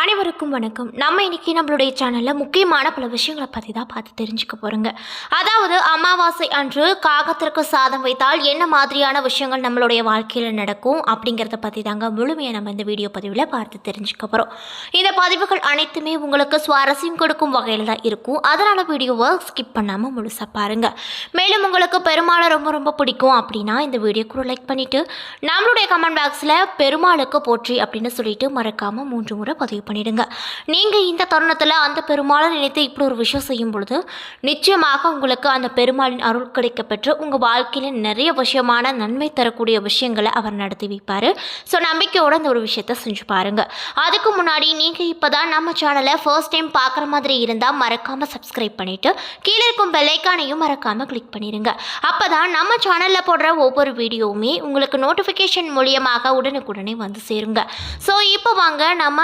அனைவருக்கும் வணக்கம். நம்ம இன்றைக்கி நம்மளுடைய சேனலில் முக்கியமான பல விஷயங்களை பற்றி தான் பார்த்து தெரிஞ்சுக்க போகிறோங்க அதாவது அமாவாசை அன்று காகத்திற்கு சாதம் வைத்தால் என்ன மாதிரியான விஷயங்கள் நம்மளுடைய வாழ்க்கையில் நடக்கும் அப்படிங்கிறத பற்றி தாங்க முழுமையாக நம்ம இந்த வீடியோ பதிவில் பார்த்து தெரிஞ்சுக்க போகிறோம் இந்த பதிவுகள் அனைத்துமே உங்களுக்கு சுவாரஸ்யம் கொடுக்கும் வகையில் தான் இருக்கும். அதனால் வீடியோவை ஸ்கிப் பண்ணாமல் முழுசாக பாருங்கள் மேலும் உங்களுக்கு பெருமாளை ரொம்ப ரொம்ப பிடிக்கும் அப்படின்னா இந்த வீடியோக்கு லைக் பண்ணிவிட்டு நம்மளுடைய கமெண்ட் பாக்ஸில் பெருமாளுக்கு போற்றி அப்படின்னு சொல்லிட்டு மறக்காமல் மூன்று முறை பதிவு பண்ணிடுங்க. நீங்கள் இந்த தருணத்தில் அந்த பெருமாளை நினைத்து இப்படி ஒரு விஷயம் செய்யும் பொழுது நிச்சயமாக உங்களுக்கு அந்த பெருமாளின் அருள் கிடைக்க பெற்று உங்கள் வாழ்க்கையில் நிறைய விஷயமான நன்மை தரக்கூடிய விஷயங்களை அவர் நடத்தி வைப்பார். ஸோ நம்பிக்கையோட அந்த ஒரு விஷயத்த செஞ்சு பாருங்க. அதுக்கு முன்னாடி நீங்கள் இப்போ தான் நம்ம சேனலை ஃபர்ஸ்ட் டைம் பார்க்குற மாதிரி இருந்தால் மறக்காமல் சப்ஸ்கிரைப் பண்ணிவிட்டு கீழே இருக்கும் பெல்லைக்கானையும் மறக்காமல் கிளிக் பண்ணிடுங்க அப்போ தான் நம்ம சேனலில் போடுற ஒவ்வொரு வீடியோவுமே உங்களுக்கு நோட்டிஃபிகேஷன் மூலியமாக உடனுக்குடனே வந்து சேருங்க. ஸோ இப்போ வாங்க நம்ம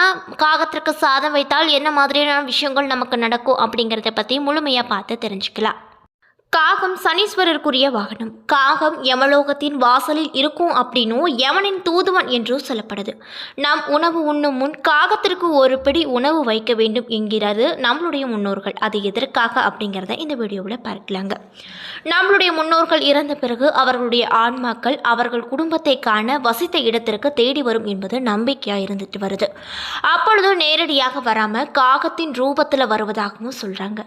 பாகத்திற்கு சாதம் வைத்தால் என்ன மாதிரியான விஷயங்கள் நமக்கு நடக்கும் அப்படிங்கிறத பற்றி முழுமையாக பார்த்து தெரிஞ்சுக்கலாம். காகம் சனீஸ்வரருக்குரிய வாகனம். காகம் யமலோகத்தின் வாசலில் இருக்கும் அப்படின்னும் யமனின் தூதுவன் என்றும் சொல்லப்படுது. நாம் உணவு உண்ணும் முன் காகத்திற்கு ஒரு பிடி உணவு வைக்க வேண்டும் என்கிறது நம்மளுடைய முன்னோர்கள். அது எதற்காக அப்படிங்கிறத இந்த வீடியோவில் பார்க்கலாங்க. நம்மளுடைய முன்னோர்கள் இறந்த பிறகு அவர்களுடைய ஆன்மாக்கள் அவர்கள் குடும்பத்தை காண வசித்த இடத்திற்கு தேடி வரும் என்பது நம்பிக்கையாக இருந்துட்டு வருது. அப்பொழுது நேரடியாக வராமல் காகத்தின் ரூபத்தில் வருவதாகவும் சொல்கிறாங்க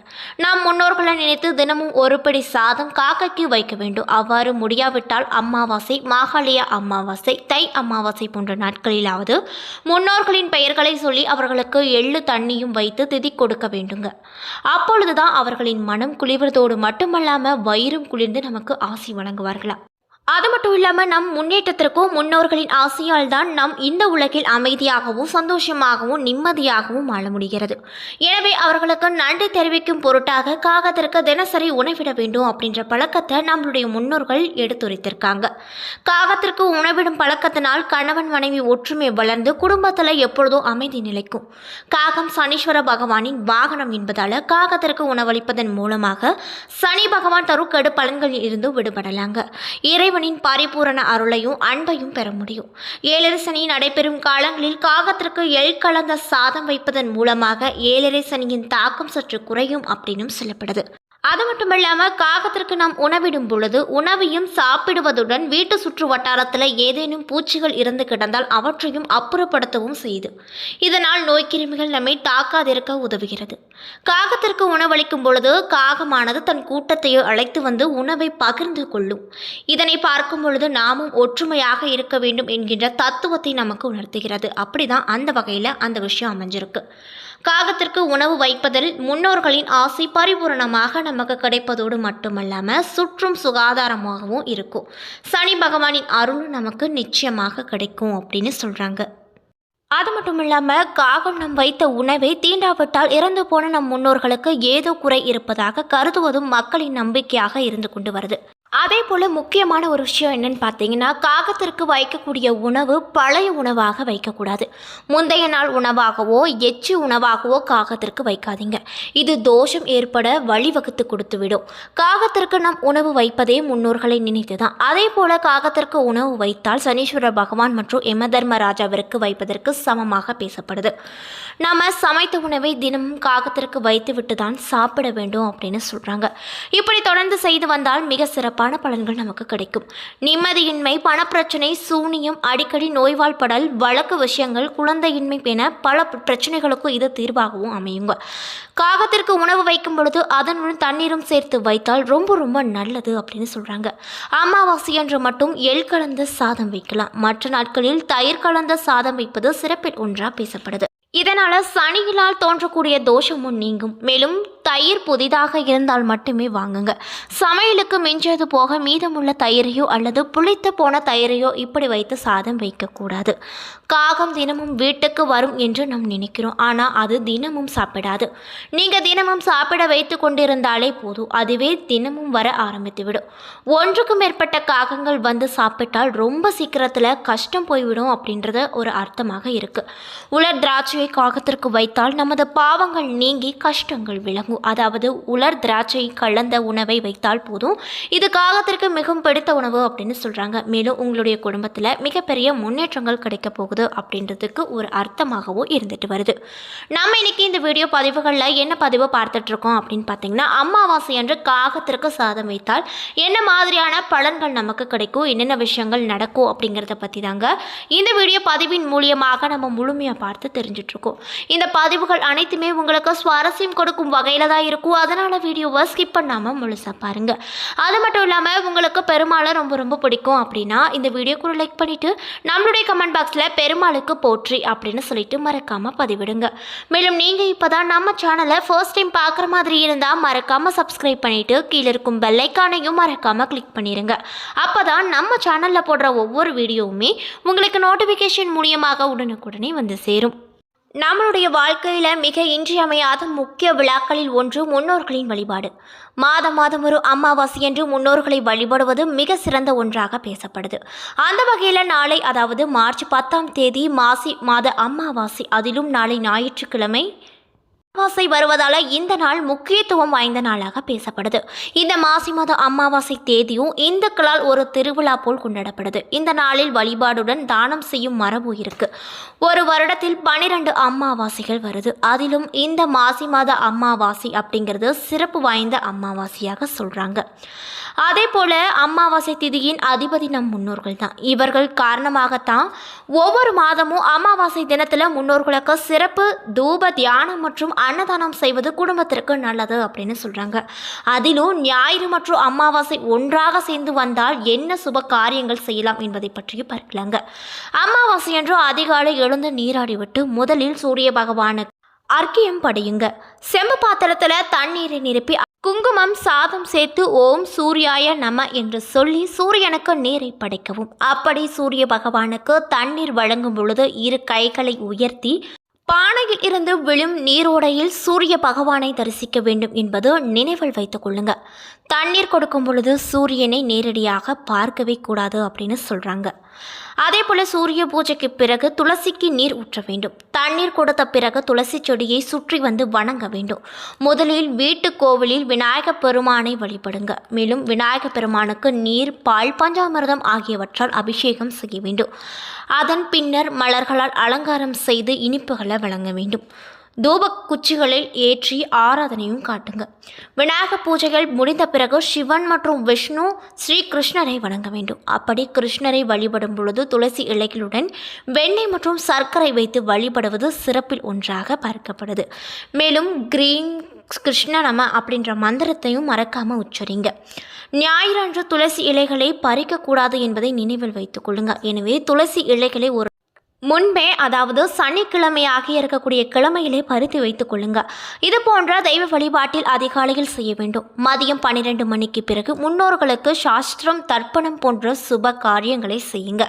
நம் முன்னோர்களை நினைத்து தினமும் ஒரு இப்படி சாதம் காக்கைக்கு வைக்க வேண்டும். அவ்வாறு முடியாவிட்டால் அமாவாசை மாகாளிய அமாவாசை தை அமாவாசை போன்ற நாட்களிலாவது முன்னோர்களின் பெயர்களை சொல்லி அவர்களுக்கு எள்ளு தண்ணியும் வைத்து திதி கொடுக்க வேண்டுங்க. அப்பொழுதுதான் அவர்களின் மனம் குளிர்வதோடு மட்டுமல்லாமல் வயிறும் குளிர்ந்து நமக்கு ஆசி வழங்குவார்களாம் அது மட்டும் இல்லாமல் நம் முன்னேற்றத்திற்கும் முன்னோர்களின் ஆசையால் தான் நம் இந்த உலகில் அமைதியாகவும் சந்தோஷமாகவும் நிம்மதியாகவும் வாழ முடிகிறது. எனவே அவர்களுக்கு நன்றி தெரிவிக்கும் பொருட்டாக காகத்திற்கு தினசரி உணவிட வேண்டும் அப்படின்ற பழக்கத்தை நம்மளுடைய முன்னோர்கள் எடுத்துரைத்திருக்காங்க. காகத்திற்கு உணவிடும் பழக்கத்தினால் கணவன் மனைவி ஒற்றுமை வளர்ந்து குடும்பத்தில் எப்பொழுதும் அமைதி நிலைக்கும். காகம் சனீஸ்வர பகவானின் வாகனம் என்பதால் காகத்திற்கு உணவளிப்பதன் மூலமாக சனி பகவான் தரும் கெடு பலன்களில் இருந்து விடுபடலாங்க. இறைவனின் பரிபூரண அருளையும் அன்பையும் பெற முடியும். ஏழரசனி நடைபெறும் காலங்களில் காகத்திற்கு எல் கலந்த சாதம் வைப்பதன் மூலமாக ஏழரசனியின் தாக்கம் சற்று குறையும் அப்படின்னும் சொல்லப்படுது. அது மட்டும் இல்லாமல் காகத்திற்கு நாம் உணவிடும் பொழுது உணவையும் சாப்பிடுவதுடன் வீட்டு சுற்று வட்டாரத்தில் ஏதேனும் பூச்சிகள் இருந்து கிடந்தால் அவற்றையும் அப்புறப்படுத்தவும் செய்து. இதனால் நோய்க்கிருமிகள் நம்மை தாக்காதிருக்க உதவுகிறது. காகத்திற்கு உணவளிக்கும் பொழுது காகமானது தன் கூட்டத்தையோ அழைத்து வந்து உணவை பகிர்ந்து கொள்ளும். இதனை பார்க்கும் பொழுது நாமும் ஒற்றுமையாக இருக்க வேண்டும் என்கின்ற தத்துவத்தை நமக்கு உணர்த்துகிறது. அப்படிதான் அந்த வகையில் அந்த விஷயம் அமைஞ்சிருக்கு. காகத்திற்கு உணவு வைப்பதில் முன்னோர்களின் ஆசை பரிபூரணமாக நமக்கு கிடைப்பதோடு மட்டுமல்லாமல் சுற்றும் சுகாதாரமாகவும் இருக்கும். சனி பகவானின் அருள் நமக்கு நிச்சயமாக கிடைக்கும் அப்படின்னு சொல்கிறாங்க அது மட்டும் இல்லாமல் காகம் நம் வைத்த உணவை தீண்டாவிட்டால் இறந்து போன நம் முன்னோர்களுக்கு ஏதோ குறை இருப்பதாக கருதுவதும் மக்களின் நம்பிக்கையாக இருந்து கொண்டு வருது. அதே போல் முக்கியமான ஒரு விஷயம் என்னன்னு பார்த்தீங்கன்னா காகத்திற்கு வைக்கக்கூடிய உணவு பழைய உணவாக வைக்கக்கூடாது. முந்தைய நாள் உணவாகவோ எச்சி உணவாகவோ காகத்திற்கு வைக்காதீங்க. இது தோஷம் ஏற்பட வழிவகுத்து கொடுத்துவிடும். காகத்திற்கு நம் உணவு வைப்பதே முன்னோர்களை நினைத்து தான் அதே போல் காகத்திற்கு உணவு வைத்தால் சனீஸ்வர பகவான் மற்றும் யம தர்மராஜாவிற்கு வைப்பதற்கு சமமாக பேசப்படுது. நம்ம சமைத்த உணவை தினமும் காகத்திற்கு வைத்துவிட்டு தான் சாப்பிட வேண்டும் அப்படின்னு சொல்கிறாங்க இப்படி தொடர்ந்து செய்து வந்தால் மிக சிறப்பு. சிறப்பான பலன்கள் நமக்கு கிடைக்கும். நிம்மதியின்மை பணப்பிரச்சனை சூனியம் அடிக்கடி நோய்வாழ்படல் வழக்கு விஷயங்கள் குழந்தையின்மை என பல பிரச்சனைகளுக்கும் இது தீர்வாகவும் அமையுங்க. காகத்திற்கு உணவு வைக்கும் பொழுது அதனுடன் தண்ணீரும் சேர்த்து வைத்தால் ரொம்ப ரொம்ப நல்லது அப்படின்னு சொல்கிறாங்க அமாவாசை என்று மட்டும் எள் கலந்த சாதம் வைக்கலாம். மற்ற நாட்களில் தயிர் கலந்த சாதம் வைப்பது சிறப்பில் ஒன்றாக பேசப்படுது. இதனால் சனியினால் தோன்றக்கூடிய தோஷமும் நீங்கும். மேலும் தயிர் புதிதாக இருந்தால் மட்டுமே வாங்குங்க. சமையலுக்கு மிஞ்சது போக மீதமுள்ள தயிரையோ அல்லது புளித்து போன தயிரையோ இப்படி வைத்து சாதம் வைக்கக்கூடாது. காகம் தினமும் வீட்டுக்கு வரும் என்று நாம் நினைக்கிறோம். ஆனால் அது தினமும் சாப்பிடாது. நீங்கள் தினமும் சாப்பிட வைத்து கொண்டிருந்தாலே போதும். அதுவே தினமும் வர ஆரம்பித்துவிடும். ஒன்றுக்கும் மேற்பட்ட காகங்கள் வந்து சாப்பிட்டால் ரொம்ப சீக்கிரத்தில் கஷ்டம் போய்விடும் அப்படின்றது ஒரு அர்த்தமாக இருக்குது உலர் திராட்சையை காகத்திற்கு வைத்தால் நமது பாவங்கள் நீங்கி கஷ்டங்கள் விளங்கும். அதாவது உலர் திராட்சை கலந்த உணவை வைத்தால் போதும். இது காகத்திற்கு மிகவும் பிடித்த உணவு அப்படின்னு சொல்கிறாங்க மேலும் உங்களுடைய குடும்பத்தில் மிகப்பெரிய முன்னேற்றங்கள் கிடைக்க போகுது அப்படின்றதுக்கு ஒரு அர்த்தமாகவும் இருந்துட்டு வருது. நம்ம இன்னைக்கு இந்த வீடியோ பதிவுகளில் என்ன பதிவு பார்த்துட்டு இருக்கோம் அப்படின்னு பார்த்தீங்கன்னா அமாவாசை அன்று காகத்திற்கு சாதம் வைத்தால் என்ன மாதிரியான பலன்கள் நமக்கு கிடைக்கும்? என்னென்ன விஷயங்கள் நடக்கும் அப்படிங்கிறத பற்றி தாங்க இந்த வீடியோ பதிவின் மூலியமாக நம்ம முழுமையாக பார்த்து தெரிஞ்சுட்டு இருக்கும் இந்த பதிவுகள் அனைத்துமே உங்களுக்கு சுவாரஸ்யம் கொடுக்கும் வகையில் தான் இருக்கும். அதனால் வீடியோவை ஸ்கிப் பண்ணாமல் முழுசாக பாருங்கள் அது மட்டும் இல்லாமல் உங்களுக்கு பெருமாளை ரொம்ப ரொம்ப பிடிக்கும் அப்படின்னா இந்த வீடியோக்குள்ள லைக் பண்ணிவிட்டு நம்மளுடைய கமெண்ட் பாக்ஸில் பெருமாளுக்கு போற்றி அப்படின்னு சொல்லிட்டு மறக்காமல் பதிவிடுங்க. மேலும் நீங்கள் இப்போ தான் நம்ம சேனலை ஃபர்ஸ்ட் டைம் பார்க்குற மாதிரி இருந்தால் மறக்காமல் சப்ஸ்கிரைப் பண்ணிவிட்டு கீழே இருக்கும் பெல்லைக்கானையும் மறக்காமல் கிளிக் பண்ணிடுங்க அப்போ தான் நம்ம சேனலில் போடுற ஒவ்வொரு வீடியோவுமே உங்களுக்கு நோட்டிஃபிகேஷன் மூலியமாக உடனுக்குடனே வந்து சேரும். நம்மளுடைய வாழ்க்கையில் மிக இன்றியமையாத முக்கிய விழாக்களில் ஒன்று முன்னோர்களின் வழிபாடு. மாதம் மாதம் ஒரு அமாவாசை என்று முன்னோர்களை வழிபடுவது மிக சிறந்த ஒன்றாக பேசப்படுது. அந்த வகையில் நாளை அதாவது மார்ச் பத்தாம் தேதி மாசி மாத அமாவாசை அதிலும் நாளை ஞாயிற்றுக்கிழமை அமாவாசை வருவதால இந்த நாள் முக்கியத்துவம் வாய்ந்த நாளாக பேசப்படுது. இந்த மாசி மாத அமாவாசை தேதியும் இந்துக்களால் ஒரு திருவிழா போல் கொண்டாடப்படுது. இந்த நாளில் வழிபாடுடன் தானம் செய்யும் மரபு இருக்கு. ஒரு வருடத்தில் பனிரெண்டு அமாவாசைகள் வருது. அதிலும் இந்த மாசி மாத அமாவாசை அப்படிங்கிறது சிறப்பு வாய்ந்த அமாவாசையாக சொல்றாங்க. அதே போல அமாவாசை திதியின் அதிபதி நம் முன்னோர்கள் தான். இவர்கள் காரணமாகத்தான் ஒவ்வொரு மாதமும் அமாவாசை தினத்தில் முன்னோர்களுக்கு சிறப்பு தூப தியானம் மற்றும் அன்னதானம் செய்வது குடும்பத்திற்கு நல்லது அப்படின்னு சொல்கிறாங்க அதிலும் ஞாயிறு மற்றும் அமாவாசை ஒன்றாக சேர்ந்து வந்தால் என்ன சுப காரியங்கள் செய்யலாம் என்பதை பற்றியும் பார்க்கலாங்க. அமாவாசை அன்று அதிகாலை எழுந்து நீராடிவிட்டு முதலில் சூரிய பகவானுக்கு அர்க்கியம் படையுங்க. செம்பு பாத்திரத்தில் தண்ணீரை நிரப்பி குங்குமம் சாதம் சேர்த்து ஓம் சூர்யாய நம என்று சொல்லி சூரியனுக்கு நீரை படைக்கவும். அப்படி சூரிய பகவானுக்கு தண்ணீர் வழங்கும் பொழுது இரு கைகளை உயர்த்தி பானையில் இருந்து விழும் நீரோடையில் சூரிய பகவானை தரிசிக்க வேண்டும் என்பது நினைவில் வைத்துக் கொள்ளுங்க. தண்ணீர் கொடுக்கும் பொழுது சூரியனை நேரடியாக பார்க்கவே கூடாது அப்படின்னு சொல்றாங்க. அதே போல சூரிய பூஜைக்கு பிறகு துளசிக்கு நீர் ஊற்ற வேண்டும். தண்ணீர் கொடுத்த பிறகு துளசி செடியை சுற்றி வந்து வணங்க வேண்டும். முதலில் வீட்டு கோவிலில் விநாயகப் பெருமானை வழிபடுங்க. மேலும் விநாயகப் பெருமானுக்கு நீர் பால் பஞ்சாமிர்தம் ஆகியவற்றால் அபிஷேகம் செய்ய வேண்டும். அதன் பின்னர் மலர்களால் அலங்காரம் செய்து இனிப்புகளை வழங்க வேண்டும். தூப குச்சிகளில் ஏற்றி ஆராதனையும் காட்டுங்க. விநாயக பூஜைகள் முடிந்த பிறகு சிவன் மற்றும் விஷ்ணு ஸ்ரீ கிருஷ்ணரை வணங்க வேண்டும். அப்படி கிருஷ்ணரை வழிபடும் பொழுது துளசி இலைகளுடன் வெண்ணெய் மற்றும் சர்க்கரை வைத்து வழிபடுவது சிறப்பில் ஒன்றாக பார்க்கப்படுது. மேலும் கிரீன் கிருஷ்ண நம அப்படின்ற மந்திரத்தையும் மறக்காமல் உச்சரிங்க. ஞாயிறன்று துளசி இலைகளை பறிக்கக்கூடாது என்பதை நினைவில் வைத்துக் கொள்ளுங்க. எனவே துளசி இலைகளை ஒரு முன்பே அதாவது சனிக்கிழமையாக இருக்கக்கூடிய கிழமையிலே பருத்தி வைத்துக் கொள்ளுங்க. இது போன்ற தெய்வ வழிபாட்டில் அதிகாலையில் செய்ய வேண்டும். மதியம் பன்னிரெண்டு மணிக்கு பிறகு முன்னோர்களுக்கு சாஸ்திரம் தர்ப்பணம் போன்ற சுப காரியங்களை செய்யுங்க.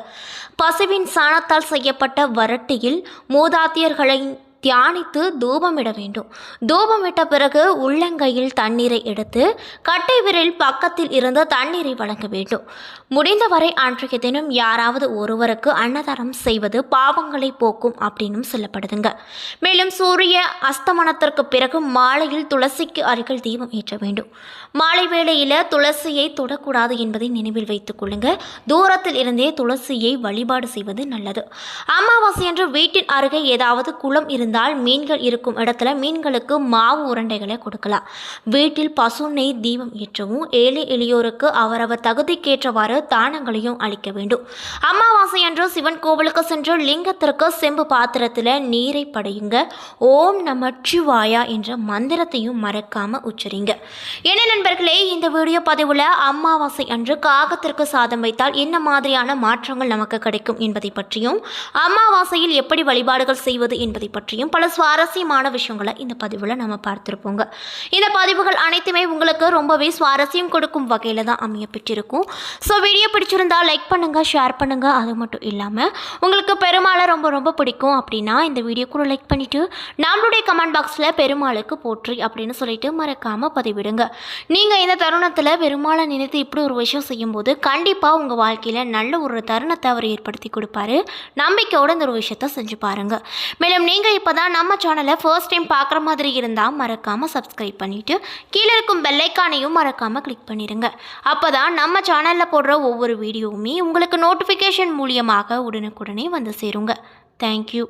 பசுவின் சாணத்தால் செய்யப்பட்ட வரட்டியில் மூதாத்தியர்களை தியானித்து தூபமிட வேண்டும். தூபமிட்ட பிறகு உள்ளங்கையில் தண்ணீரை எடுத்து கட்டை விரல் பக்கத்தில் இருந்து தண்ணீரை வழங்க வேண்டும். முடிந்தவரை அன்றைய தினம் யாராவது ஒருவருக்கு அன்னதானம் செய்வது பாவங்களை போக்கும் அப்படின்னும் சொல்லப்படுதுங்க. மேலும் சூரிய அஸ்தமனத்திற்கு பிறகு மாலையில் துளசிக்கு அருகில் தீபம் ஏற்ற வேண்டும். மாலை வேளையில் துளசியை தொடக்கூடாது என்பதை நினைவில் வைத்துக் கொள்ளுங்க. தூரத்தில் இருந்தே துளசியை வழிபாடு செய்வது நல்லது. அமாவாசை என்று வீட்டின் அருகே ஏதாவது குளம் இருந்தால் மீன்கள் இருக்கும் இடத்துல மீன்களுக்கு மாவு உருண்டைகளை கொடுக்கலாம். வீட்டில் பசு நெய் தீபம் ஏற்றவும். ஏழை எளியோருக்கு அவரவர் தகுதிக்கேற்றவாறு தானங்களையும் அளிக்க வேண்டும். அமாவாசை அன்று சிவன் கோவிலுக்கு சென்று லிங்கத்திற்கு செம்பு பாத்திரத்தில் நீரை படையுங்க. ஓம் நமச்சிவாயா என்ற மந்திரத்தையும் மறக்காம உச்சரிங்க. என்ன நண்பர்களே இந்த வீடியோ பதிவில் அமாவாசை அன்று காகத்திற்கு சாதம் வைத்தால் என்ன மாதிரியான மாற்றங்கள் நமக்கு கிடைக்கும் என்பதை பற்றியும் அமாவாசையில் எப்படி வழிபாடுகள் செய்வது என்பதை பற்றியும் பல சுவாரஸ்யமான விஷயங்களை இந்த பதிவில் நம்ம பார்த்துருப்போங்க. இந்த பதிவுகள் அனைத்துமே உங்களுக்கு ரொம்பவே சுவாரஸ்யம் கொடுக்கும் வகையில் தான் அமைய பெற்றிருக்கும் ஸோ வீடியோ பிடிச்சிருந்தா லைக் பண்ணுங்கள் ஷேர் பண்ணுங்கள் அது மட்டும் இல்லாமல் உங்களுக்கு பெருமாளை ரொம்ப ரொம்ப பிடிக்கும் அப்படின்னா இந்த வீடியோ கூட லைக் பண்ணிவிட்டு நம்மளுடைய கமெண்ட் பாக்ஸில் பெருமாளுக்கு போற்றி அப்படின்னு சொல்லிட்டு மறக்காமல் பதிவிடுங்க. நீங்கள் இந்த தருணத்தில் பெருமாளை நினைத்து இப்படி ஒரு விஷயம் செய்யும்போது கண்டிப்பாக உங்கள் வாழ்க்கையில் நல்ல ஒரு தருணத்தை அவர் ஏற்படுத்தி கொடுப்பாரு. நம்பிக்கையோடு இந்த ஒரு விஷயத்த செஞ்சு பாருங்கள் மேலும் நீங்கள் இப்போ தான் நம்ம சேனலை ஃபர்ஸ்ட் டைம் பார்க்குற மாதிரி இருந்தால் மறக்காமல் சப்ஸ்கிரைப் பண்ணிவிட்டு கீழே இருக்கும் பெல்லைக்கானையும் மறக்காமல் கிளிக் பண்ணிடுங்க. அப்போ தான் நம்ம சேனலில் போடுற ஒவ்வொரு வீடியோவுமே உங்களுக்கு நோட்டிஃபிகேஷன் மூலியமாக உடனுக்குடனே வந்து சேருங்க. தேங்க்யூ